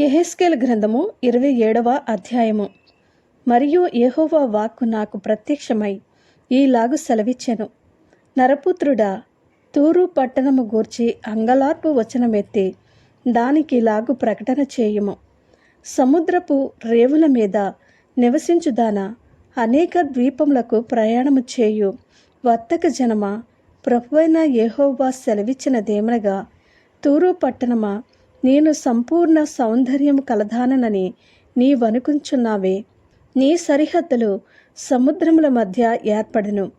ఎహెస్కేల్ గ్రంథము ఇరవై ఏడవ అధ్యాయము. మరియు యెహోవా వాక్కు నాకు ప్రత్యక్షమై ఈలాగు సెలవిచ్చెను. నరపుత్రుడా తూరు పట్టణము గూర్చి అంగలార్పు వచనమెత్తి దానికి ఇలాగు ప్రకటన చేయుము. సముద్రపు రేవుల మీద నివసించుదానా? అనేక ద్వీపములకు ప్రయాణము చేయు వర్తక జనమ? ప్రభువైన యెహోవా సెలవిచ్చినదేమనగా తూరు పట్టణమా? నేను సంపూర్ణ సౌందర్యము నీ నీవనుకుంచున్నావే. నీ సరిహద్దులు సముద్రముల మధ్య ఏర్పడను.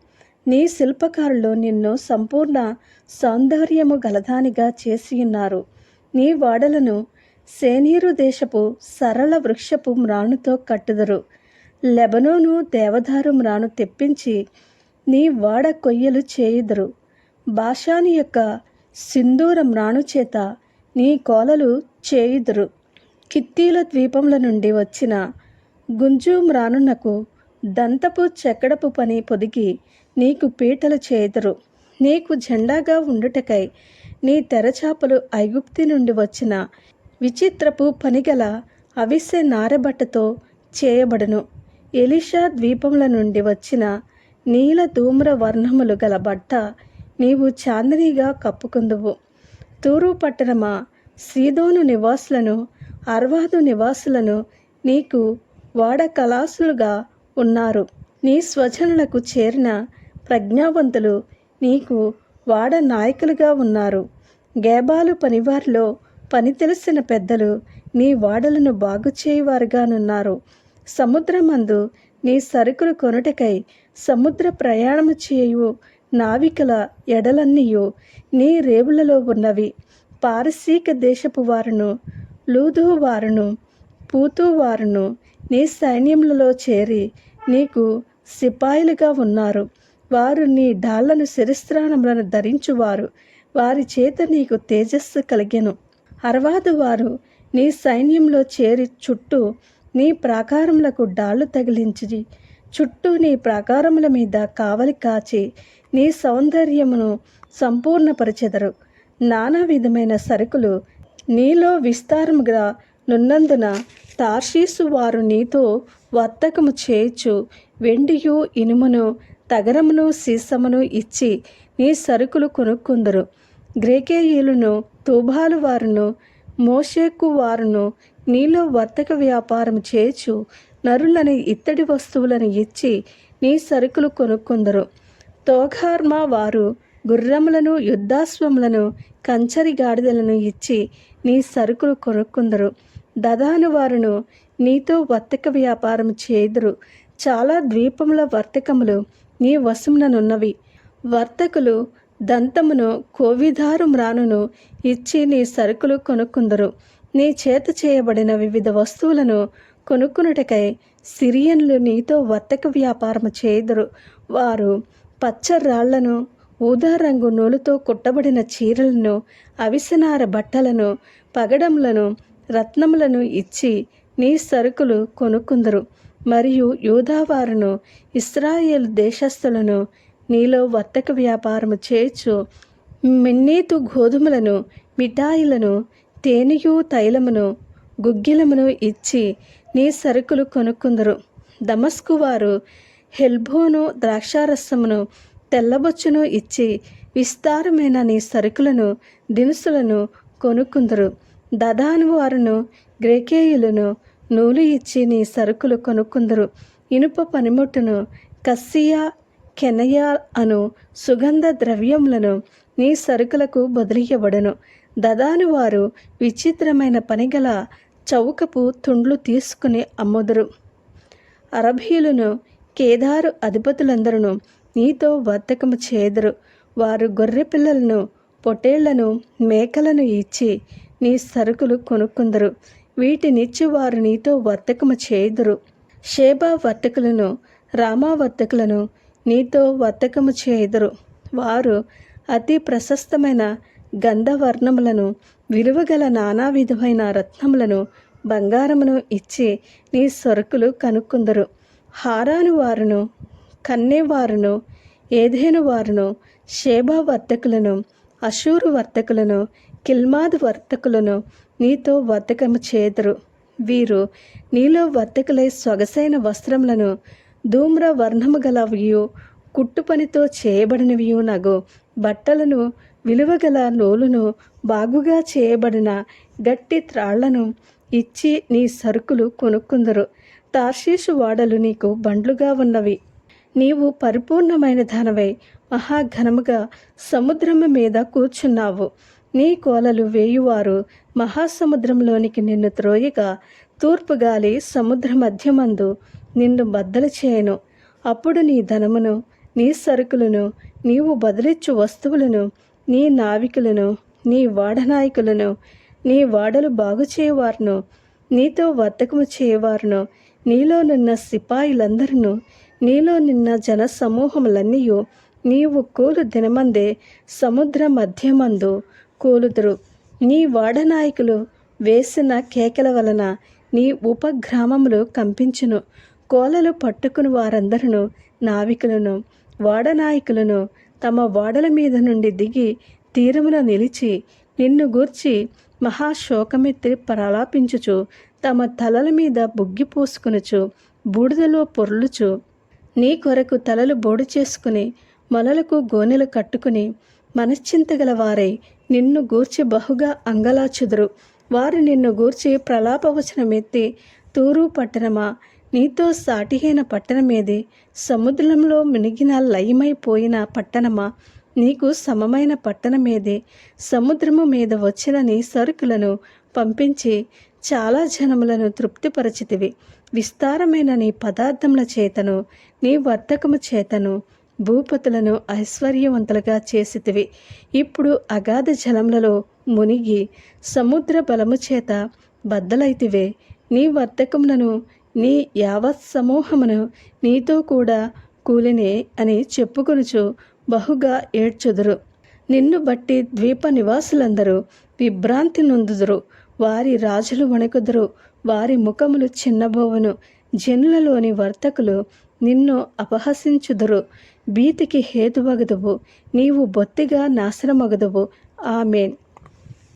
నీ శిల్పకారులు నిన్ను సంపూర్ణ సౌందర్యము గలదానిగా చేసియున్నారు. నీ వాడలను సేనీరు దేశపు సరళ వృక్షపు మ్రాణుతో కట్టుదరు. లెబనోను దేవదారు మ్రాను తెప్పించి నీ వాడ కొయ్యలు చేయుదురు. భాషాని యొక్క సింధూర మ్రాణు చేత నీ కోలలు చేయుదురు. కిత్తీల ద్వీపముల నుండి వచ్చిన గుంజు మ్రానునకు దంతపు చెక్కడపు పని పొదిగి నీకు పీటలు చేయుదురు. నీకు జెండాగా ఉండుటకై నీ తెరచాపలు ఐగుప్తి నుండి వచ్చిన విచిత్రపు పనిగల అవిసె నారబట్టతో చేయబడును. ఎలిషా ద్వీపముల నుండి వచ్చిన నీల ధూమ్ర వర్ణములు గల బట్ట నీవు చాందనీగా కప్పుకుందువు. తూరు పట్టణమా సీదోను నివాసులను అర్వాదు నివాసులను నీకు వాడకలాసులుగా ఉన్నారు. నీ స్వజనులకు చేరిన ప్రజ్ఞావంతులు నీకు వాడ నాయకులుగా ఉన్నారు. గేబాలు పనివారిలో పని తెలిసిన పెద్దలు నీ వాడలను బాగు చేయువారుగానున్నారు సముద్రమందు నీ సరుకులు కొనుటకై సముద్ర ప్రయాణము చేయు నావికల ఎడలన్నీయు నీ రేవులలో ఉన్నవి. పారసీక దేశపు వారును లూదు వారును పూతు వారును నీ సైన్యములలో చేరి నీకు సిపాయిలుగా ఉన్నారు. వారు నీ డాళ్ళను శిరస్త్రాణములను ధరించువారు. వారి చేత నీకు తేజస్సు కలిగెను. అరవాదు వారు నీ సైన్యంలో చేరి చుట్టూ నీ ప్రాకారములకు డాళ్ళు తగిలించి చుట్టూ నీ ప్రాకారముల మీద కావలి కాచి నీ సౌందర్యమును సంపూర్ణపరచెదరు. నానా విధమైన సరుకులు నీలో విస్తారముగా నున్నందున తార్షీసు వారు నీతో వర్తకము చేయుచు వెండియు ఇనుమును తగరమును సీసమును ఇచ్చి నీ సరుకులు కొనుక్కుందరు. గ్రేకేయులను తూబాలు వారును మోషేకు వారును నీలో వర్తక వ్యాపారం చేయొచ్చు నరులని ఇత్తడి వస్తువులను ఇచ్చి నీ సరుకులు కొనుక్కుందరు. తోఘార్మా వారు గుర్రములను యుద్ధాశ్వములను కంచరి గాడిదలను ఇచ్చి నీ సరుకులు కొనుక్కుందరు. దదాను వారును నీతో వర్తక వ్యాపారం చేదురు చాలా ద్వీపముల వర్తకములు నీ వశముననున్నవి. వర్తకులు దంతమును కోవిధారు మ్రానును ఇచ్చి నీ సరుకులు కొనుక్కుందరు. నీ చేత చేయబడిన వివిధ వస్తువులను కొనుక్కునుటకై సిరియన్లు నీతో వర్తక వ్యాపారము చేయుదురు. వారు పచ్చ రాళ్ళను ఊదా రంగు నూలుతో కుట్టబడిన చీరలను అవిసనార బట్టలను పగడములను రత్నములను ఇచ్చి నీ సరుకులు కొనుక్కుందరు. మరియు యూదావారును ఇస్రాయేల్ దేశస్థులను నీలో వర్తక వ్యాపారము చేయొచ్చు మిన్నీతు గోధుమలను మిఠాయిలను తేనెయు తైలమును గుగ్గిలమును ఇచ్చి నీ సరుకులు కొనుక్కుందరు. దమస్కు వారు హెల్బోను ద్రాక్షారసమును తెల్లబొచ్చును ఇచ్చి విస్తారమైన నీ సరుకులను దినుసులను కొనుక్కుందరు. దదాను వారును గ్రేకేయులను నూలు ఇచ్చి నీ సరుకులు కొనుక్కుందరు. ఇనుప పనిముట్టును కస్సియా కెనయా అను సుగంధ ద్రవ్యములను నీ సరుకులకు బదిలీయబడను. దదాను వారు విచిత్రమైన పనిగల చౌకపు తుండ్లు తీసుకుని అమ్ముదురు. అరబీయులను కేదారు అధిపతులందరూ నీతో వర్తకము చేదురు. వారు గొర్రె పిల్లలను పొటేళ్ళను మేకలను ఇచ్చి నీ సరుకులు కొనుక్కుందరు. వీటినిచ్చి వారు నీతో వర్తకము చేయుదురు షేబా వర్తకులను రామా వర్తకులను నీతో వర్తకము చేయుదురు వారు అతి ప్రశస్తమైన గంధవర్ణములను విలువగల నానా విధమైన రత్నములను బంగారమును ఇచ్చి నీ సరుకులు కనుక్కుందరు. హారాను వారును కన్నేవారును ఏదేను వారును షేబా వర్తకులను అషూరు వర్తకులను కిల్మాద్ వర్తకులను నీతో వర్తకము చేదురు. వీరు నీలో వర్తకులై సొగసైన వస్త్రములను ధూమ్ర వర్ణము గలవియు కుట్టుపనితో చేయబడినవియు నగు. బట్టలను విలువగల నూలును బాగుగా చేయబడిన గట్టి త్రాళ్ళను ఇచ్చి నీ సరుకులు కొనుక్కుందరు. తార్షీషు వాడలు నీకు బండ్లుగా ఉన్నవి. నీవు పరిపూర్ణమైన ధనవై మహాఘనముగా సముద్రము మీద కూర్చున్నావు. నీ కోలలు వేయువారు మహాసముద్రంలోనికి నిన్ను త్రోయగా తూర్పు గాలి సముద్ర మధ్యమందు నిన్ను బద్దలు చేయను. అప్పుడు నీ ధనమును నీ సరుకులను నీవు బదిలిచ్చు వస్తువులను నీ నావికులను నీ వాడనాయకులను నీ వాడలు బాగు చేయవారును నీతో వర్తకము చేయవారును నీలో నిన్న సిపాయిలందరూ నీలో నిన్న జన సమూహములన్నీ నీవు కూలు దినమందే సముద్ర మధ్యమందు కూలుదురు. నీ వాడనాయకులు వేసిన కేకల వలన నీ ఉపగ్రామములు కంపించును. కోలలు పట్టుకుని వారందరూ నావికులను వాడనాయకులను తమ వాడల మీద నుండి దిగి తీరములో నిలిచి నిన్ను గూర్చి మహాశోకమెత్తి ప్రలాపించుచు తమ తలల మీద బుగ్గి పూసుకునుచు బూడిదలో పొర్లుచు నీ కొరకు తలలు బోడు చేసుకుని మొలలకు గోనెలు కట్టుకుని మనశ్చింతగల వారై నిన్ను గూర్చి బహుగా అంగలాచుదురు. వారు నిన్ను గూర్చి ప్రలాపవచనమెత్తి తూరు పట్టణమా నీతో సాటిహీన పట్టణమేది? సముద్రంలో మునిగిన లయమైపోయిన పట్టణమా నీకు సమమైన పట్టణమేది? సముద్రము మీద వచ్చిన నీ సరుకులను పంపించి చాలా జనములను తృప్తిపరచితివి. విస్తారమైన నీ పదార్థముల చేతను నీ వర్తకము చేతను భూపతులను ఐశ్వర్యవంతులుగా చేసితివి. ఇప్పుడు అగాధ జలములలో మునిగి సముద్ర బలము చేత బద్దలైతివే. నీ వర్తకములను నీ యావత్ సమూహమును నీతో కూడా కూలినే అని చెప్పుకొనుచు బహుగా ఏడ్చుదురు. నిన్ను బట్టి ద్వీప నివాసులందరూ విభ్రాంతి నొందుదురు. వారి రాజులు వణుకుదరు. వారి ముఖములు చిన్నబోవును. జనులలోని వర్తకులు నిన్ను అపహసించుదురు. భీతికి హేతువగదువు. నీవు బొత్తిగా నాశనమగదువు. ఆమెన్.